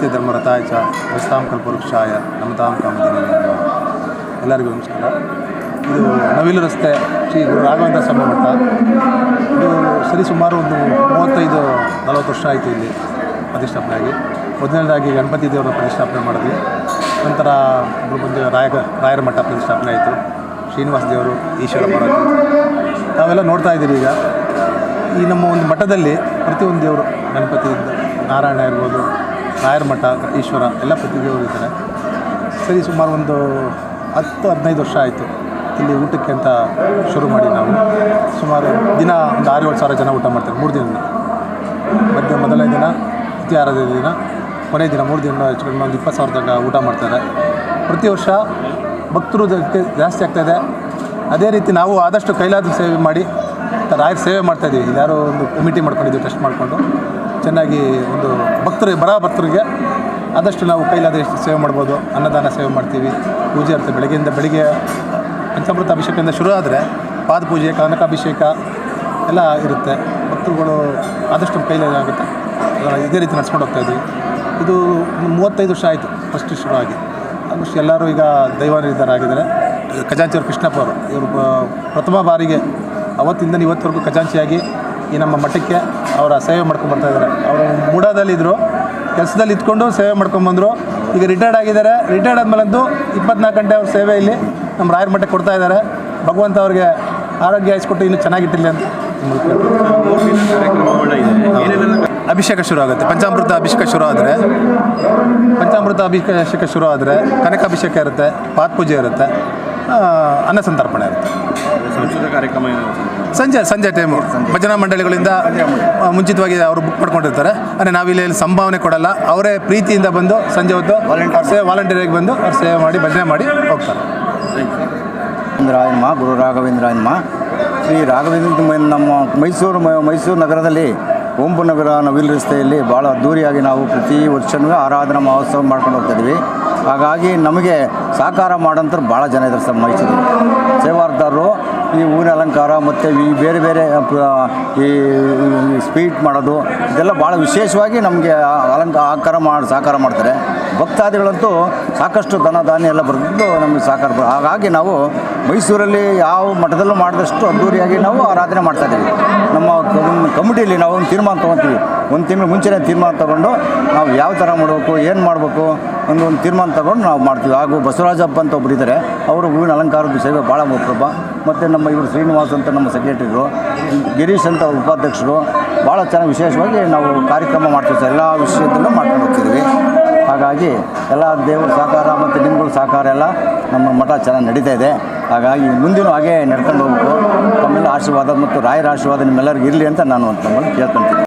ಸತ್ಯ ಧರ್ಮರಥಾಯ ಚ ವಸ್ತಾಂ ಕಲ್ಪವೃಕ್ಷಾಯ ನಮತಾಂ ಕಾಮದಿನಿ ಎಲ್ಲರಿಗೂ ನಮಸ್ಕಾರ. ಇದು ನವಿಲು ರಸ್ತೆ ಶ್ರೀ ಗುರು ರಾಘವೇಂದ್ರ ಸ್ವಾಮಿ ಮಠ. ಇದು ಸರಿ ಸುಮಾರು ಒಂದು ಮೂವತ್ತೈದು, ನಲವತ್ತು ವರ್ಷ ಆಯಿತು ಇಲ್ಲಿ ಪ್ರತಿಷ್ಠಾಪನೆ ಆಗಿ. ಮೊದಲನೇದಾಗಿ ಗಣಪತಿ ದೇವರನ್ನ ಪ್ರತಿಷ್ಠಾಪನೆ ಮಾಡಿದ್ವಿ. ನಂತರ ಬಂದು ರಾಯ ರಾಯರ ಮಠ ಪ್ರತಿಷ್ಠಾಪನೆ ಆಯಿತು. ಶ್ರೀನಿವಾಸ ದೇವರು, ಈಶ್ವರ ಮಠ ನಾವೆಲ್ಲ ನೋಡ್ತಾ ಇದ್ದೀರಿ ಈಗ. ಈ ನಮ್ಮ ಒಂದು ಮಠದಲ್ಲಿ ಪ್ರತಿಯೊಂದು ದೇವರು ಗಣಪತಿ ನಾರಾಯಣ ಇರ್ಬೋದು ರಾಯರ ಮಠ ಈಶ್ವರ ಎಲ್ಲ ಪ್ರತಿಭೆ ಇದ್ದಾರೆ ಸರಿ, ಸುಮಾರು ಒಂದು ಹತ್ತು, ಹದಿನೈದು ವರ್ಷ ಆಯಿತು ಇಲ್ಲಿ ಊಟಕ್ಕೆ ಅಂತ ಶುರು ಮಾಡಿ ನಾವು. ಸುಮಾರು ದಿನ, ಒಂದು ಆರು ಏಳು ಸಾವಿರ ಜನ ಊಟ ಮಾಡ್ತಾರೆ, ಮೂರು ದಿನ. ಮಧ್ಯ, ಮೊದಲನೇ ದಿನ ಪ್ರತಿ ಆರಾಧನೆ ದಿನ, ಕೊನೆಯ ದಿನ, ಮೂರು ದಿನ ಹೆಚ್ಚು ಕಡಿಮೆ, ಒಂದು ಇಪ್ಪತ್ತು ಸಾವಿರ ತನಕ ಊಟ ಮಾಡ್ತಾರೆ. ಪ್ರತಿ ವರ್ಷ ಭಕ್ತರು ಜಾಸ್ತಿ ಆಗ್ತಾಯಿದೆ ಅದೇ ರೀತಿ ನಾವು ಆದಷ್ಟು ಕೈಲಾದ ಸೇವೆ ಮಾಡಿ, ರಾಯರ ಸೇವೆ ಮಾಡ್ತಾಯಿದ್ದೀವಿ ಯಾರೋ ಒಂದು ಕಮಿಟಿ ಮಾಡ್ಕೊಂಡಿದ್ದೀವಿ ಟೆಸ್ಟ್ ಮಾಡಿಕೊಂಡು. ಚೆನ್ನಾಗಿ ಒಂದು ಭಕ್ತರಿಗೆ ಬರ ಭಕ್ತರಿಗೆ ಆದಷ್ಟು ನಾವು ಕೈಲಾದಷ್ಟು ಸೇವೆ ಮಾಡ್ಬೋದು, ಅನ್ನದಾನ ಸೇವೆ ಮಾಡ್ತೀವಿ. ಪೂಜೆ ಇರ್ತದೆ ಬೆಳಗ್ಗೆಯಿಂದ ಬೆಳಿಗ್ಗೆ ಪಂಚಾಮೃತ ಅಭಿಷೇಕದಿಂದ ಶುರು ಆದರೆ ಪಾದ ಪೂಜೆ, ಕನಕಾಭಿಷೇಕ ಎಲ್ಲ ಇರುತ್ತೆ. ಭಕ್ತರುಗಳು ಆದಷ್ಟು ಕೈಲಾದ ಕೈಲಿ ಆಗುತ್ತೆ. ಇದೇ ರೀತಿ ನಡ್ಸ್ಕೊಂಡು ಹೋಗ್ತಾ ಇದ್ದೀವಿ ಇದು ಮೂವತ್ತೈದು ವರ್ಷ ಆಯಿತು ಫಸ್ಟ್ ಶುರು ಆಗಿ. ಆಲ್ಮೋಸ್ಟ್ ಎಲ್ಲರೂ ಈಗ ದೈವಾನಿರಿದ್ದಾರಾಗಿದ್ದಾರೆ ಖಜಾಂಚಿಯವರು ಕೃಷ್ಣಪ್ಪ ಅವರು. ಇವರು ಪ್ರಥಮ ಬಾರಿಗೆ ಅವತ್ತಿಂದ ಇವತ್ತವರೆಗೂ ಖಜಾಂಚಿಯಾಗಿ ಈ ನಮ್ಮ ಮಠಕ್ಕೆ ಅವರ ಸೇವೆ ಮಾಡ್ಕೊಂಡು ಬರ್ತಾ ಇದ್ದಾರೆ. ಅವರು ಮೂಡಾದಲ್ಲಿದ್ದರು ಕೆಲಸದಲ್ಲಿ ಇದ್ಕೊಂಡು ಸೇವೆ ಮಾಡ್ಕೊಂಬಂದರು ಈಗ ರಿಟೈರ್ಡ್ ಆಗಿದ್ದಾರೆ. ರಿಟೈರ್ಡ್ ಆದಮೇಲಂತೂ ಇಪ್ಪತ್ನಾಲ್ಕು ಗಂಟೆ ಅವ್ರ ಸೇವೆ ಇಲ್ಲಿ ನಮ್ಮ ರಾಯರ ಮಠಕ್ಕೆ ಕೊಡ್ತಾ ಇದ್ದಾರೆ. ಭಗವಂತ ಅವ್ರಿಗೆ ಆರೋಗ್ಯ ಹಾಯಿಸ್ಕೊಟ್ಟು ಇನ್ನೂ ಚೆನ್ನಾಗಿಟ್ಟಿಲ್ಲ ಅಂತ. ಅಭಿಷೇಕ ಶುರು ಆಗುತ್ತೆ. ಪಂಚಾಮೃತ ಅಭಿಷೇಕ ಶುರು ಆದರೆ, ಪಂಚಾಮೃತ ಅಭಿಷೇಕ ಶುರು ಆದರೆ ಕನಕಾಭಿಷೇಕ ಇರುತ್ತೆ ಪಾತ್ ಪೂಜೆ ಇರುತ್ತೆ ಅನ್ನ ಸಂತರ್ಪಣೆ ಇರುತ್ತೆ. ಸಂಸ್ಕೃತ ಕಾರ್ಯಕ್ರಮ ಸಂಜೆ ಸಂಜೆ ಟೈಮು ಭಜನಾ ಮಂಡಳಿಗಳಿಂದ ಮುಂಚಿತವಾಗಿ ಅವರು ಬುಕ್ ಮಾಡ್ಕೊಂಡಿರ್ತಾರೆ. ಅಂದರೆ ನಾವಿಲ್ಲಿ ಸಂಭಾವನೆ ಕೊಡಲ್ಲ. ಅವರೇ ಪ್ರೀತಿಯಿಂದ ಬಂದು ಸಂಜೆ ಹೊತ್ತು ವಾಲಂಟಿಯರ್ ಸೇವೆ ವಾಲಂಟಿಯರಿಗೆ ಬಂದು ಅವ್ರು ಸೇವೆ ಮಾಡಿ ಭಜನೆ ಮಾಡಿ ಹೋಗ್ತಾರೆ. ರಾಯಮ್ಮ ಗುರು ರಾಘವೇಂದ್ರಾಯನ್ಮ ಶ್ರೀ ರಾಘವೇಂದ್ರ ನಮ್ಮ ಮೈಸೂರು ಮೈಸೂರು ನಗರದಲ್ಲಿ ಓಂಪು ನಗರ ನವಿಲ್ ರಸ್ತೆಯಲ್ಲಿ ಭಾಳ ದೂರಿಯಾಗಿ ನಾವು ಪ್ರತಿ ವರ್ಷವೂ ಆರಾಧನಾ ಮಹೋತ್ಸವ ಮಾಡ್ಕೊಂಡು ಹೋಗ್ತಾ ಇದ್ದೀವಿ. ಹಾಗಾಗಿ ನಮಗೆ ಸಹಕಾರ ಮಾಡೋಂಥ ಭಾಳ ಜನ ಇದ್ದಾರೆ ಸರ್ ಮೈಸೂರು ಸೇವಾರ್ದಾರರು ಈ ಹೂವಿನ ಅಲಂಕಾರ ಮತ್ತು ಈ ಬೇರೆ ಬೇರೆ ಈ ಸ್ವೀಟ್ ಮಾಡೋದು, ಇದೆಲ್ಲ ಭಾಳ ವಿಶೇಷವಾಗಿ ನಮಗೆ ಅಲಂಕಾರ ಆಕಾರ ಮಾಡಿ ಸಹಕಾರ ಮಾಡ್ತಾರೆ. ಭಕ್ತಾದಿಗಳಂತೂ ಸಾಕಷ್ಟು ದನ ಧಾನ್ಯ ಎಲ್ಲ ಬರೆದಿದ್ದು ನಮಗೆ ಸಾಕಾರ ಹಾಗಾಗಿ ನಾವು ಮೈಸೂರಲ್ಲಿ ಯಾವ ಮಠದಲ್ಲೂ ಮಾಡಿದಷ್ಟು ಅದ್ದೂರಿಯಾಗಿ ನಾವು ಆರಾಧನೆ ಮಾಡ್ತಾ ಇದ್ದೀವಿ. ನಮ್ಮ ಕಮಿಟಿಯಲ್ಲಿ ನಾವು ಒಂದು ತೀರ್ಮಾನ ತೊಗೊತೀವಿ. ಒಂದು ತಿಂಗಳು ಮುಂಚೆನೇ ತೀರ್ಮಾನ ತೊಗೊಂಡು ನಾವು ಯಾವ ಥರ ಮಾಡಬೇಕು, ಏನು ಮಾಡಬೇಕು ಒಂದು ಒಂದು ತೀರ್ಮಾನ ತೊಗೊಂಡು ನಾವು ಮಾಡ್ತೀವಿ. ಹಾಗೂ ಬಸವರಾಜಪ್ಪ ಅಂತ ಒಬ್ಬರು ಇದ್ದಾರೆ. ಅವರು ಹೂವಿನ ಅಲಂಕಾರದ ಸೇವೆ ಭಾಳ ಮುಖ್ಯಪ್ಪ ಮತ್ತು ನಮ್ಮ ಇವರು ಶ್ರೀನಿವಾಸ್ ಅಂತ ನಮ್ಮ ಸೆಕ್ರೆಟರಿಗಳು ಗಿರೀಶ್ ಅಂತ ಉಪಾಧ್ಯಕ್ಷರು, ಭಾಳ ಚೆನ್ನಾಗಿ ವಿಶೇಷವಾಗಿ ನಾವು ಕಾರ್ಯಕ್ರಮ ಮಾಡ್ತೀವಿ ಸರ್. ಎಲ್ಲ ವಿಷಯದಲ್ಲೂ ಮಾಡ್ಕೊಂಡು ಹೋಗ್ತಿದ್ವಿ ಹಾಗಾಗಿ ಎಲ್ಲ ದೇವರ ಸಹಕಾರ ಮತ್ತು ನಿಮ್ಗಳ ಸಹಕಾರ ಎಲ್ಲ ನಮ್ಮ ಮಠ ಚೆನ್ನಾಗಿ ನಡೀತಾ ಇದೆ. ಹಾಗಾಗಿ ಮುಂದಿನ ಹಾಗೆ ನಡ್ಕೊಂಡು ಹೋಗ್ಬೇಕು. ತಮ್ಮೆಲ್ಲ ಆಶೀರ್ವಾದ ಮತ್ತು ರಾಯರ ಆಶೀರ್ವಾದ ನಿಮ್ಮೆಲ್ಲರಿಗೂ ಇರಲಿ ಅಂತ ನಾನು ತಮ್ಮಲ್ಲಿ ಕೇಳ್ಕೊತೀನಿ